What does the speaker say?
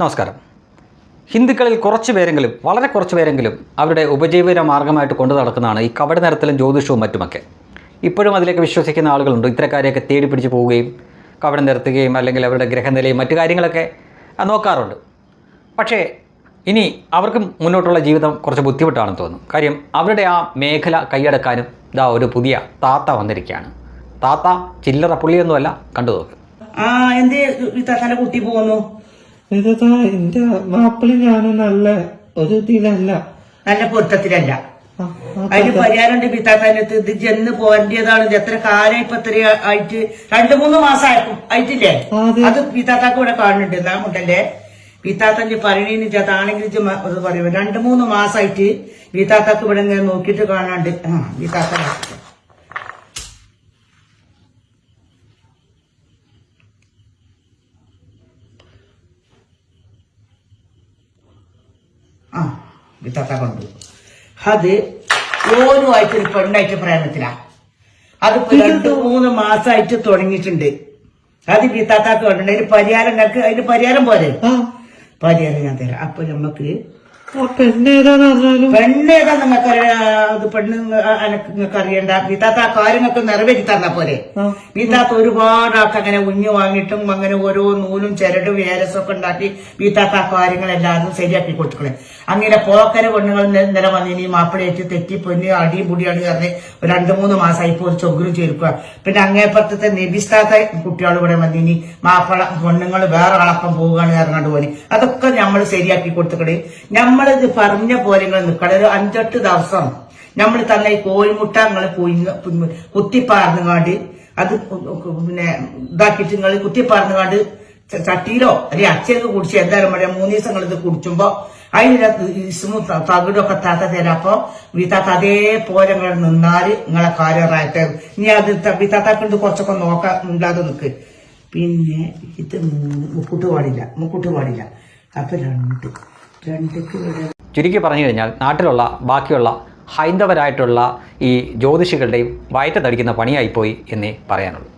നമസ്കാരം. ഹിന്ദുക്കളിൽ കുറച്ച് പേരെങ്കിലും വളരെ കുറച്ച് പേരെങ്കിലും അവരുടെ ഉപജീവന മാർഗമായിട്ട് കൊണ്ടു നടക്കുന്നതാണ് ഈ കവട നിരത്തിലും ജ്യോതിഷവും മറ്റുമൊക്കെ. ഇപ്പോഴും അതിലേക്ക് വിശ്വസിക്കുന്ന ആളുകളുണ്ട്. ഇത്തരക്കാരെയൊക്കെ തേടി പിടിച്ച് പോവുകയും കവട നിരത്തുകയും അല്ലെങ്കിൽ അവരുടെ ഗ്രഹനിലയും മറ്റു കാര്യങ്ങളൊക്കെ നോക്കാറുണ്ട്. പക്ഷേ ഇനി അവർക്കും മുന്നോട്ടുള്ള ജീവിതം കുറച്ച് ബുദ്ധിമുട്ടാണെന്ന് തോന്നുന്നു. കാര്യം അവരുടെ ആ മേഖല കൈയടക്കാനും ഇതാ ഒരു പുതിയ താത്ത വന്നിരിക്കുകയാണ്. താത്ത ചില്ലറ പുള്ളിയൊന്നുമല്ല. കണ്ടു നോക്ക്. ആ എന്തേ തന്റെ കുട്ടി പോകുന്നു ഇതാ എന്റെ മാപ്പിളി ഞാനും നല്ല ഒരു ഇതിലല്ല. നല്ല പൊരുത്തത്തിലല്ല. അതിന് പരിഹാരമുണ്ട് പിത്താത്താനത്ത് ഇത് ചെന്ന് പോരേണ്ടതാണ്. ഇത് എത്ര കാലം ഇപ്പൊ ഇത്ര ആയിട്ട്? രണ്ടു മൂന്ന് മാസം ആയിട്ടും ആയിട്ടില്ലേ അത്. പിത്താത്താക്ക് ഇവിടെ കാണുന്നുണ്ട്. എന്നാ മുണ്ടല്ലേ വീത്താത്തന്റെ പറയണേന്ന് ചേട്ടാണെങ്കിൽ അത് പറയും. രണ്ടു മൂന്ന് മാസമായിട്ട് വീത്താത്തക്ക് ഇവിടെ ഇങ്ങനെ നോക്കിയിട്ട് കാണാണ്ട്. ആ വീത്താത്ത ആ വിത്താത്ത കണ്ടു. അത് ഓനുമായിട്ട് ഒരു പെണ്ണായിട്ട് പ്രേമത്തിലാ. അത് രണ്ടു മൂന്ന് മാസമായിട്ട് തുടങ്ങിയിട്ടുണ്ട്. അത് വിത്താത്താക്ക് കൊണ്ടുണ്ട് അതിന് പരിഹാരം അതിന് പരിഹാരം പോരെ? ആ. പരിഹാരം ഞാൻ തരാം. അപ്പൊ നമുക്ക് പറഞ്ഞാലും പെണ്ണേതാ നിങ്ങൾക്ക് അത് പെണ്ണ് നിങ്ങൾക്ക് അറിയണ്ട. നീത്താത്ത ആ കാര്യങ്ങൾക്ക് നിറവേറ്റി തന്ന പോലെ നീത്താത്ത ഒരുപാട് ആൾക്ക് അങ്ങനെ ഉഞ്ഞു വാങ്ങിയിട്ടും അങ്ങനെ ഓരോ നൂലും ചിരടും വേരസും ഒക്കെ ഉണ്ടാക്കി നീത്താത്ത ആ കാര്യങ്ങളെല്ലാവരും ശരിയാക്കി കൊടുക്കണേ. അങ്ങനെ പോക്കര പെണ്ണുകൾ നില വന്നിനി മാപ്പിളയേറ്റ് തെറ്റി പൊന്നി അടി പൊടിയാണ് പറഞ്ഞ് രണ്ടു മൂന്ന് മാസമായി ഇപ്പോൾ ഒരു ചൊഗ്രും ചേർക്കുക. പിന്നെ അങ്ങേപ്പുറത്തെ നിബിസ്ഥാത്ത കുട്ടികൾ ഇവിടെ വന്നിനി മാപ്പിള പെണ്ണുങ്ങൾ വേറെ കളപ്പം പോവുകയാണ് ഇറങ്ങാണ്ട് പോലെ അതൊക്കെ നമ്മൾ ശരിയാക്കി കൊടുത്തുക്കണേ. നമ്മളിത് പറഞ്ഞ പോലെ നിങ്ങൾ നിൽക്കണം ഒരു അഞ്ചെട്ട് ദിവസം നമ്മൾ തന്നെ ഈ കോഴിമുട്ട നിങ്ങൾ കുഞ്ഞ് കുത്തിപ്പാർന്നുകാണ്ട് അത് പിന്നെ ഇതാക്കിയിട്ട് നിങ്ങൾ കുത്തിപ്പാർന്നുകാണ്ട് കാണ്ട് ചട്ടിയിലോ അല്ലെങ്കിൽ അച്ഛനൊക്കെ കുടിച്ച് എന്തായാലും പറയാം മൂന്ന് ദിവസം നിങ്ങൾ ഇത് കുടിച്ചുമ്പോ അതിന് ഇസ്മു തകിടൊക്കെ താത്ത തരാപ്പോ വിത്താത്ത അതേപോലെ നിങ്ങൾ നിന്നാൽ നിങ്ങളെ കാര്യമായിട്ട് ഇനി അത് വീത്താത്താക്കൊണ്ട് കുറച്ചൊക്കെ നോക്കാൻ ഇല്ലാതെ നിൽക്ക് പിന്നെ ഇത് മുക്കൂട്ട് പാടില്ല. മുക്കൂട്ട് പാടില്ല. അപ്പൊ രണ്ട് ചുരുക്കി പറഞ്ഞു കഴിഞ്ഞാൽ നാട്ടിലുള്ള ബാക്കിയുള്ള ഹൈന്ദവരായിട്ടുള്ള ഈ ജ്യോതിഷികളുടെയും വയറ്റത്തടിക്കുന്ന പണിയായിപ്പോയി എന്നേ പറയാനുള്ളൂ.